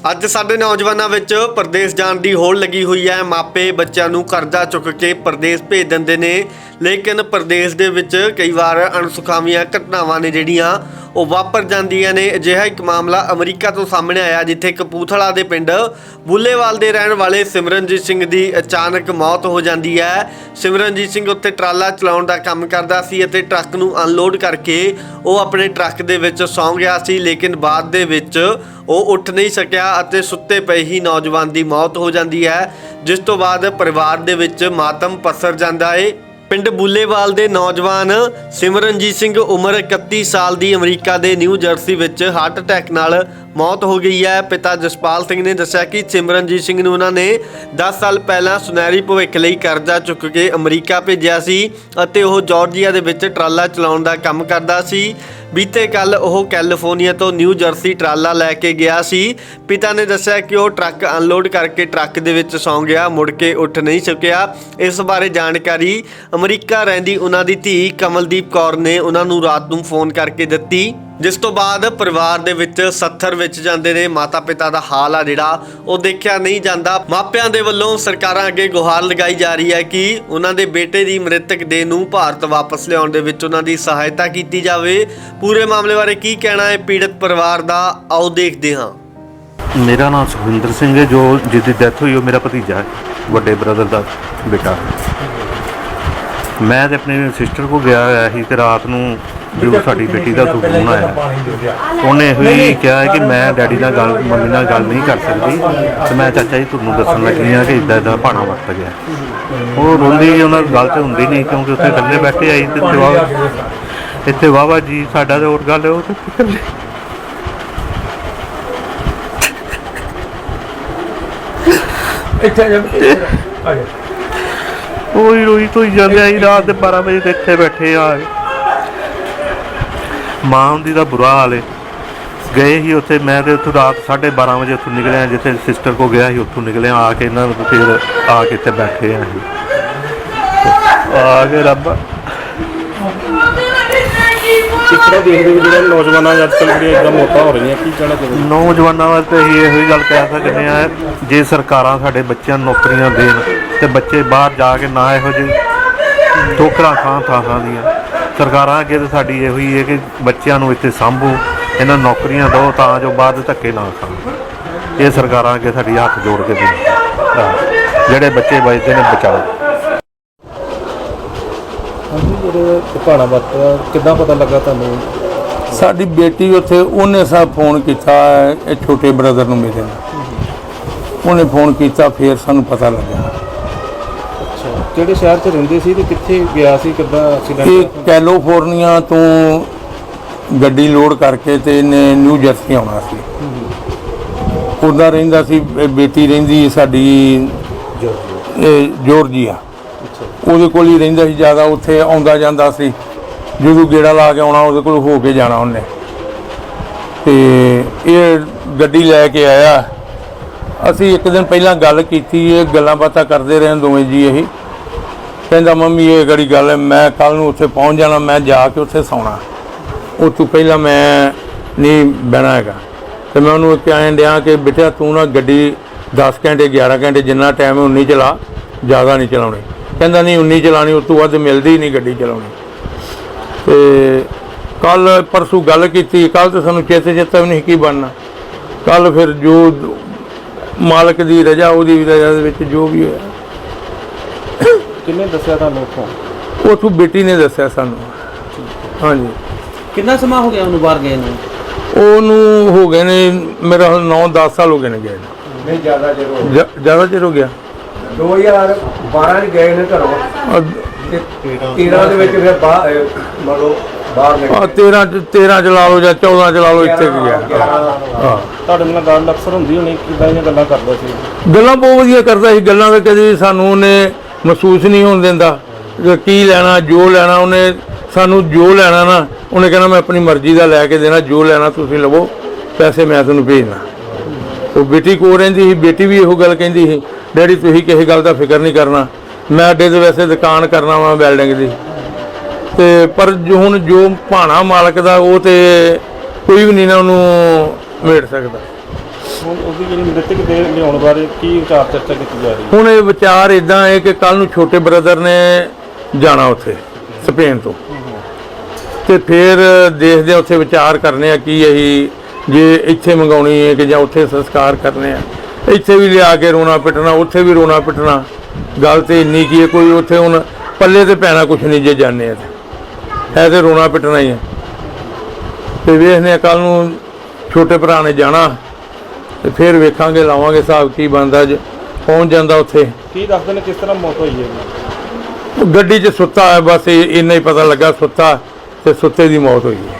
ਅੱਜ ਸਾਡੇ ਨੌਜਵਾਨਾਂ ਵਿੱਚ ਪ੍ਰਦੇਸ਼ ਜਾਣ ਦੀ ਹੋੜ ਲੱਗੀ ਹੋਈ ਹੈ। ਮਾਪੇ ਬੱਚਿਆਂ ਨੂੰ ਕਰਜ਼ਾ ਚੁੱਕ ਕੇ ਪ੍ਰਦੇਸ਼ ਭੇਜ ਦਿੰਦੇ ਨੇ, ਲੇਕਿਨ ਪ੍ਰਦੇਸ਼ ਦੇ ਵਿੱਚ ਕਈ ਵਾਰ ਅਣਸੁਖਾਵੀਆਂ ਘਟਨਾਵਾਂ ਨੇ ਜਿਹੜੀਆਂ ਉਹ ਵਾਪਰ ਜਾਂਦੀਆਂ ਨੇ। ਅਜਿਹਾ ਇੱਕ ਮਾਮਲਾ ਅਮਰੀਕਾ ਤੋਂ ਸਾਹਮਣੇ ਆਇਆ, ਜਿੱਥੇ ਕਪੂਥਲਾ ਦੇ ਪਿੰਡ ਬੁੱਲੇਵਾਲ ਦੇ ਰਹਿਣ ਵਾਲੇ ਸਿਮਰਨਜੀਤ ਸਿੰਘ ਦੀ ਅਚਾਨਕ ਮੌਤ ਹੋ ਜਾਂਦੀ ਹੈ। ਸਿਮਰਨਜੀਤ ਸਿੰਘ ਉੱਤੇ ਟਰਾਲਾ ਚਲਾਉਣ ਦਾ ਕੰਮ ਕਰਦਾ ਸੀ ਅਤੇ ਟਰੱਕ ਨੂੰ ਅਨਲੋਡ ਕਰਕੇ ਉਹ ਆਪਣੇ ਟਰੱਕ ਦੇ ਵਿੱਚ ਸੌਂ ਗਿਆ ਸੀ, ਲੇਕਿਨ ਬਾਅਦ ਦੇ ਵਿੱਚ ਉਹ ਉੱਠ ਨਹੀਂ ਸਕਿਆ ਅਤੇ ਸੁੱਤੇ ਪਏ ਹੀ ਨੌਜਵਾਨ ਦੀ ਮੌਤ ਹੋ ਜਾਂਦੀ ਹੈ, ਜਿਸ ਤੋਂ ਬਾਅਦ ਪਰਿਵਾਰ ਦੇ ਵਿੱਚ ਮਾਤਮ ਪਸਰ ਜਾਂਦਾ ਏ। ਪਿੰਡ ਬੁੱਲੇਵਾਲ ਦੇ ਨੌਜਵਾਨ ਸਿਮਰਨਜੀਤ ਸਿੰਘ ਉਮਰ 31 ਸਾਲ ਦੀ ਅਮਰੀਕਾ ਦੇ ਨਿਊ ਜਰਸੀ ਵਿੱਚ ਹਾਰਟ ਅਟੈਕ ਨਾਲ ਮੌਤ ਹੋ ਗਈ ਹੈ। ਪਿਤਾ ਜਸਪਾਲ ਸਿੰਘ ਨੇ ਦੱਸਿਆ ਕਿ ਸਿਮਰਨਜੀਤ ਸਿੰਘ ਨੂੰ ਉਹਨਾਂ ਨੇ 10 ਸਾਲ ਪਹਿਲਾਂ ਸੁਨਹਿਰੀ ਭਵਿੱਖ ਲਈ ਕਰਜ਼ਾ ਚੁੱਕ ਕੇ ਅਮਰੀਕਾ ਭੇਜਿਆ ਸੀ ਅਤੇ ਉਹ ਜਾਰਜੀਆ ਦੇ ਵਿੱਚ ਟਰਾਲਾ ਚਲਾਉਣ ਦਾ ਕੰਮ ਕਰਦਾ ਸੀ। ਬੀਤੇ ਕੱਲ ਉਹ ਕੈਲੀਫੋਰਨੀਆ ਤੋਂ ਨਿਊ ਜਰਸੀ ਟਰਾਲਾ ਲੈ ਕੇ ਗਿਆ ਸੀ। ਪਿਤਾ ਨੇ ਦੱਸਿਆ ਕਿ ਉਹ ਟਰੱਕ ਅਨਲੋਡ ਕਰਕੇ ਟਰੱਕ ਦੇ ਵਿੱਚ ਸੌਂ ਗਿਆ, ਮੁੜ ਕੇ ਉੱਠ ਨਹੀਂ ਸਕਿਆ। ਇਸ ਬਾਰੇ ਜਾਣਕਾਰੀ ਅਮਰੀਕਾ ਰਹਿੰਦੀ ਉਹਨਾਂ ਦੀ ਧੀ ਕਮਲਦੀਪ ਕੌਰ ਨੇ ਉਹਨਾਂ ਨੂੰ ਰਾਤ ਨੂੰ ਫੋਨ ਕਰਕੇ ਦਿੱਤੀ। ਜਿਸ ਤੋਂ ਬਾਅਦ ਪਰਿਵਾਰ ਦੇ ਵਿੱਚ ਸੱਥਰ ਵਿੱਚ ਜਾਂਦੇ ਨੇ ਮਾਤਾ ਪਿਤਾ ਦਾ ਹਾਲ ਆ ਜਿਹੜਾ, ਉਹ ਦੇਖਿਆ ਨਹੀਂ ਜਾਂਦਾ। ਮਾਪਿਆਂ ਦੇ ਵੱਲੋਂ ਸਰਕਾਰਾਂ ਅੱਗੇ ਗੁਹਾਰ ਲਗਾਈ ਜਾ ਰਹੀ ਹੈ ਕਿ ਉਹਨਾਂ ਦੇ ਬੇਟੇ ਦੀ ਮ੍ਰਿਤਕ ਦੇਹ ਨੂੰ ਭਾਰਤ ਵਾਪਸ ਲਿਆਉਣ ਦੇ ਵਿੱਚ ਉਹਨਾਂ ਦੀ ਸਹਾਇਤਾ ਕੀਤੀ ਜਾਵੇ। ਪੂਰੇ ਮਾਮਲੇ ਬਾਰੇ ਕੀ ਕਹਿਣਾ ਹੈ ਪੀੜਤ ਪਰਿਵਾਰ ਦਾ? ਆਓ ਦੇਖਦੇ ਹਾਂ। ਮੇਰਾ ਨਾਮ ਸੁਖਵਿੰਦਰ ਸਿੰਘ ਹੈ, ਜੋ ਜਿਹਦੀ ਡੈਥ ਹੋਈ ਉਹ ਮੇਰਾ ਭਤੀਜਾ ਹੈ, ਵੱਡੇ ਬ੍ਰਦਰ ਦਾ ਬੇਟਾ ਮੈਂ ਤੇ ਆਪਣੀ ਸਿਸਟਰ ਕੋ ਗਿਆ ਹੋਇਆ ਸੀ ਤੇ ਰਾਤ ਨੂੰ ਜਦੋਂ ਸਾਡੀ ਬੇਟੀ ਦਾ ਉੱਥੋਂ ਫੋਨ ਆਇਆ, ਉਹਨੇ ਇਹੋ ਹੀ ਕਿਹਾ ਕਿ ਮੈਂ ਡੈਡੀ ਨਾਲ ਗੱਲ, ਮੰਮੀ ਨਾਲ ਗੱਲ ਨਹੀਂ ਕਰ ਸਕਦੀ ਤੇ ਮੈਂ ਚਾਚਾ ਜੀ ਤੁਹਾਨੂੰ ਦੱਸਣ ਲੱਗੀ ਹਾਂ ਕਿ ਇਦਾਂ ਇਦਾਂ ਭਾਣਾ ਵਰਤ ਗਿਆ। ਉਹ ਰੋਂਦੀ ਉਹਨਾਂ ਨਾਲ ਗੱਲ ਤੇ ਹੁੰਦੀ ਨਹੀਂ ਕਿਉਂਕਿ ਉੱਥੇ ਇਕੱਲੇ ਬੈਠੇ ਆਈ ਤੇ ਇੱਥੇ ਇੱਥੇ ਵਾਵਾ ਜੀ ਸਾਡਾ ਤੇ ਹੋਰ ਗੱਲ ਉਹ ਤੇ ਇਕੱਲੇ ਇੱਥੇ ਆ ਜਾ। ਰੋਈ ਰੋਈ ਤੋਂ ਹੀ ਜਾਂਦੇ ਆਈ ਰਾਤ ਦੇ 12 ਵਜੇ ਤੇ ਇੱਥੇ ਬੈਠੇ ਆ। ਮਾਂ ਹੁੰਦੀ ਦਾ ਬੁਰਾ ਹਾਲ ਹੈ ਗਏ ਹੀ ਉੱਥੇ ਮੈਂ ਤੇ ਉੱਥੋਂ ਰਾਤ 12:30 ਵਜੇ ਉੱਥੋਂ ਨਿਕਲਿਆ ਜਿੱਥੇ ਸਿਸਟਰ ਕੋ ਗਿਆ ਸੀ ਉੱਥੋਂ ਨਿਕਲਿਆ ਆ ਕੇ ਇਹਨਾਂ ਨੂੰ ਫਿਰ ਆ ਕੇ ਇੱਥੇ ਬੈਠੇ ਆ। ਆ ਕੇ ਰੱਬ ਤਰ੍ਹਾਂ ਦੇਖਦੇ ਜਿਹੜੇ ਨੌਜਵਾਨਾਂ ਅੱਜ ਕੱਲ੍ਹ ਜਿਹੜੀਆਂ ਇਦਾਂ ਮੌਤਾਂ ਹੋ ਰਹੀਆਂ ਕੀ ਕਹਿਣਾ ਚਾਹੁੰਦੇ ਨੌਜਵਾਨਾਂ ਵਾਸਤੇ ਅਸੀਂ ਇਹੋ ਹੀ ਗੱਲ ਕਹਿ ਸਕਦੇ ਆ ਜੇ ਸਰਕਾਰਾਂ ਸਾਡੇ ਬੱਚਿਆਂ ਨੂੰ ਨੌਕਰੀਆਂ ਦੇਣ ਤੇ ਬੱਚੇ ਬਾਹਰ ਜਾ ਕੇ ਨਾ ਇਹੋ ਜਿਹੀ ਠੋਕਰਾਂ ਖਾਂ ਥਾਂ ਥਾਂ ਦੀਆਂ। ਸਰਕਾਰਾਂ ਅੱਗੇ ਤਾਂ ਸਾਡੀ ਇਹੋ ਹੀ ਹੈ ਕਿ ਬੱਚਿਆਂ ਨੂੰ ਇੱਥੇ ਸੰਭੋ ਇਹਨਾਂ ਨੌਕਰੀਆਂ ਦਿਓ ਤਾਂ ਜੋ ਬਾਅਦ ਧੱਕੇ ਨਾ ਖਾਣ। ਇਹ ਸਰਕਾਰਾਂ ਅੱਗੇ ਸਾਡੀ ਹੱਥ ਜੋੜ ਕੇ ਬੇਨਤੀ। ਜਿਹੜੇ ਬੱਚੇ ਬਚਦੇ ਨੇ ਬਚਾਓ। ਹਾਂਜੀ ਜਿਹੜੇ ਕਿੱਦਾਂ ਪਤਾ ਲੱਗਾ ਤੁਹਾਨੂੰ? ਸਾਡੀ ਬੇਟੀ ਉੱਥੇ ਉਹਨੇ ਸਾ ਫੋਨ ਕੀਤਾ ਇਹ ਛੋਟੇ ਬ੍ਰਦਰ ਨੂੰ ਮੇਰੇ ਨੂੰ ਉਹਨੇ ਫੋਨ ਕੀਤਾ ਫਿਰ ਸਾਨੂੰ ਪਤਾ ਲੱਗਾ ਅੱਛਾ ਕਿਹੜੇ ਸ਼ਹਿਰ 'ਚ ਰਹਿੰਦੇ ਸੀ ਤੇ ਕਿੱਥੇ ਗਿਆ ਸੀ ਕਿੱਦਾਂ ਇਹ ਐਕਸੀਡੈਂਟ ਕੈਲੀਫੋਰਨੀਆ ਤੋਂ ਗੱਡੀ ਲੋਡ ਕਰਕੇ ਤੇ ਇਹਨੇ ਨਿਊ ਜਰਸੀ ਆਉਣਾ ਸੀ। ਉਹਦਾ ਰਹਿੰਦਾ ਸੀ ਇਹ ਬੇਟੀ ਰਹਿੰਦੀ ਸਾਡੀ ਇਹ ਜਾਰਜੀਆ। ਉਹਦੇ ਕੋਲ ਹੀ ਰਹਿੰਦਾ ਸੀ ਜ਼ਿਆਦਾ ਉੱਥੇ ਆਉਂਦਾ ਜਾਂਦਾ ਸੀ। ਜਦੋਂ ਗੇੜਾ ਲਾ ਕੇ ਆਉਣਾ ਉਹਦੇ ਕੋਲ ਹੋ ਕੇ ਜਾਣਾ ਉਹਨੇ। ਤੇ ਇਹ ਗੱਡੀ ਲੈ ਕੇ ਆਇਆ। ਅਸੀਂ ਇੱਕ ਦਿਨ ਪਹਿਲਾਂ ਗੱਲ ਕੀਤੀ ਇਹ ਗੱਲਾਂ ਬਾਤਾਂ ਕਰਦੇ ਰਹੇ ਦੋਵੇਂ ਜੀ ਇਹ। ਕਹਿੰਦਾ, ਮੰਮੀ, ਇਹ ਗੜੀ ਗੱਲ ਹੈ? ਮੈਂ ਕੱਲ ਨੂੰ ਉੱਥੇ ਪਹੁੰਚ ਜਾਣਾ, ਮੈਂ ਜਾ ਕੇ ਉੱਥੇ ਸੌਣਾ। ਉਹ ਤੋਂ ਪਹਿਲਾਂ ਮੈਂ ਨਹੀਂ ਬਹਿਣਾ ਹੈਗਾ। ਤੇ ਮੈਂ ਉਹਨੂੰ ਕਹਿਣ ਡਿਆ ਕਿ ਬੇਟਾ ਤੂੰ ਨਾ ਗੱਡੀ 10 ਘੰਟੇ 11 ਘੰਟੇ ਜਿੰਨਾ ਟਾਈਮ ਹੈ, ਉਨੀ ਚਲਾ। ਜ਼ਿਆਦਾ ਨਹੀਂ ਚਲਾਉਣੀ। ਕਹਿੰਦਾ, ਨਹੀਂ, ਉਨੀ ਚਲਾਣੀ ਉਸ ਤੋਂ ਵੱਧ ਮਿਲਦੀ ਨਹੀਂ ਗੱਡੀ ਚਲਾਉਣੀ। ਤੇ ਕੱਲ ਪਰਸੋਂ ਗੱਲ ਕੀਤੀ। ਕੱਲ ਤੇ ਸਾਨੂੰ ਚੇਤੇ ਚੇਤਾ ਵੀ ਨਹੀਂ ਕੀ ਬਣਨਾ। ਕੱਲ ਫਿਰ ਜੋ ਮਾਲਕ ਦੀ ਰਜਾ, ਉਹਦੀ ਰਜਾ ਦੇ ਵਿੱਚ ਜੋ ਵੀ ਹੋਇਆ। ਕਿੰਨੇ ਦੱਸਿਆ ਤੁਹਾਨੂੰ ਉੱਥੋਂ? ਉਥੋਂ ਬੇਟੀ ਨੇ ਦੱਸਿਆ ਸਾਨੂੰ। ਹਾਂਜੀ। ਕਿੰਨਾ ਸਮਾਂ ਹੋ ਗਿਆ ਉਹਨੂੰ ਬਾਹਰ ਗਏ ਨੂੰ? ਉਹਨੂੰ ਹੋ ਗਏ ਨੇ ਮੇਰਾ 9-10 ਸਾਲ ਹੋ ਗਏ ਨੇ ਗਏ ਨੂੰ। ਨਹੀਂ ਜ਼ਿਆਦਾ ਚਿਰ ਹੋ ਜ- ਜ਼ਿਆਦਾ ਚਿਰ ਹੋ ਗਿਆ। 2012 ਚ ਗਏ ਨੇ ਘਰੋਂ। ਆ 13 ਦੇ ਵਿੱਚ ਫਿਰ ਬਾਹਰ ਮਤਲਬ ਬਾਹਰ ਆ 13 ਚ- 13 ਚਲਾ ਲਓ ਜਾਂ 14 ਚਲਾ ਲਓ ਇੱਥੇ ਕੁ ਗਿਆ। ਹਾਂ। ਤੁਹਾਡੇ ਨਾਲ ਗੱਲ ਅਕਸਰ ਹੁੰਦੀ ਹੋਣੀ ਕਿੱਦਾਂ ਦੀਆਂ ਗੱਲਾਂ ਕਰਦਾ ਸੀ। ਗੱਲਾਂ ਬਹੁਤ ਵਧੀਆ ਕਰਦਾ ਸੀ। ਗੱਲਾਂ ਤਾਂ ਕਦੇ ਸਾਨੂੰ ਉਹਨੇ ਮਹਿਸੂਸ ਨਹੀਂ ਹੋਣ ਦਿੰਦਾ। ਕੀ ਲੈਣਾ, ਜੋ ਲੈਣਾ, ਉਹਨੇ ਸਾਨੂੰ ਜੋ ਲੈਣਾ ਨਾ, ਉਹਨੇ ਕਹਿਣਾ, ਮੈਂ ਆਪਣੀ ਮਰਜ਼ੀ ਦਾ ਲੈ ਕੇ ਦੇਣਾ, ਜੋ ਲੈਣਾ ਤੁਸੀਂ ਲਵੋ, ਪੈਸੇ ਮੈਂ ਤੁਹਾਨੂੰ ਭੇਜਣਾ। ਉਹ ਬੇਟੀ ਕੋ ਰਹਿੰਦੀ ਸੀ, ਬੇਟੀ ਵੀ ਇਹੋ ਗੱਲ ਕਹਿੰਦੀ ਸੀ, ਡੈਡੀ, ਤੁਸੀਂ ਕਿਸੇ ਗੱਲ ਦਾ ਫਿਕਰ ਨਹੀਂ ਕਰਨਾ। ਮੈਂ ਅੱਡੇ ਦੇ ਵੈਸੇ ਦੁਕਾਨ ਕਰਨਾ ਵਾ ਬਿਲਡਿੰਗ ਦੀ। ਤੇ ਪਰ ਜੋ ਹੁਣ ਜੋ ਭਾਣਾ ਮਾਲਕ ਦਾ, ਉਹ ਤੇ ਕੋਈ ਵੀ ਨਹੀਂ ਨਾ ਉਹਨੂੰ ਮੇੜ ਸਕਦਾ। ਹੁਣ ਉਹਦੀ ਜਿਹੜੀ ਮ੍ਰਿਤਕ ਦੇ ਲਿਆਉਣ ਬਾਰੇ ਕੀ ਵਿਚਾਰ ਚਰਚਾ ਕੀਤੀ ਜਾ ਰਹੀ ਹੈ? ਹੁਣ ਇਹ ਵਿਚਾਰ ਇਦਾਂ ਹੈ ਕਿ ਕੱਲ ਨੂੰ ਛੋਟੇ ਬ੍ਰਦਰ ਨੇ ਜਾਣਾ ਉੱਥੇ, ਸਪੇਨ ਤੋਂ। ਤੇ ਫਿਰ ਦੇਖਦੇ ਆ ਉੱਥੇ ਵਿਚਾਰ ਕਰਨੇ ਆ ਕੀ ਅਸੀਂ ਜੇ ਇੱਥੇ ਮੰਗਾਉਣੀ ਹੈ ਕਿ ਜਾਂ ਉੱਥੇ ਸੰਸਕਾਰ ਕਰਨੇ ਆ। ਇੱਥੇ ਵੀ ਲਿਆ ਕੇ ਰੋਣਾ ਪਿੱਟਣਾ, ਉੱਥੇ ਵੀ ਰੋਣਾ ਪਿੱਟਣਾ। ਗੱਲ ਤੇ ਇੰਨੀ ਕੀ ਹੈ, ਕੋਈ ਉੱਥੇ ਹੁਣ ਪੱਲੇ ਤੇ ਪੈਣਾ ਕੁਛ ਨਹੀਂ ਜੇ ਜਾਣੇ ਆ ਤੇ। ਹੈ ਤੇ ਰੋਣਾ ਪਿੱਟਣਾ ਹੀ ਹੈ। ਤੇ ਵੇਖਦੇ ਆ ਕੱਲ ਨੂੰ ਛੋਟੇ ਭਰਾ ਨੇ ਜਾਣਾ। ਤੇ ਫਿਰ ਵੇਖਾਂਗੇ ਲਾਵਾਂਗੇ ਹਿਸਾਬ ਕੀ ਬਣਦਾ ਜੇ ਪਹੁੰਚ ਜਾਂਦਾ ਉੱਥੇ ਕੀ ਦੱਸਦੇ ਨੇ ਕਿਸ ਤਰ੍ਹਾਂ ਮੌਤ ਹੋਈ ਹੈ? ਗੱਡੀ 'ਚ ਸੁੱਤਾ ਹੈ ਬਸ ਇਹ- ਇੰਨਾ ਹੀ ਪਤਾ ਲੱਗਾ ਸੁੱਤਾ ਤੇ ਸੁੱਤੇ ਦੀ ਮੌਤ ਹੋਈ ਹੈ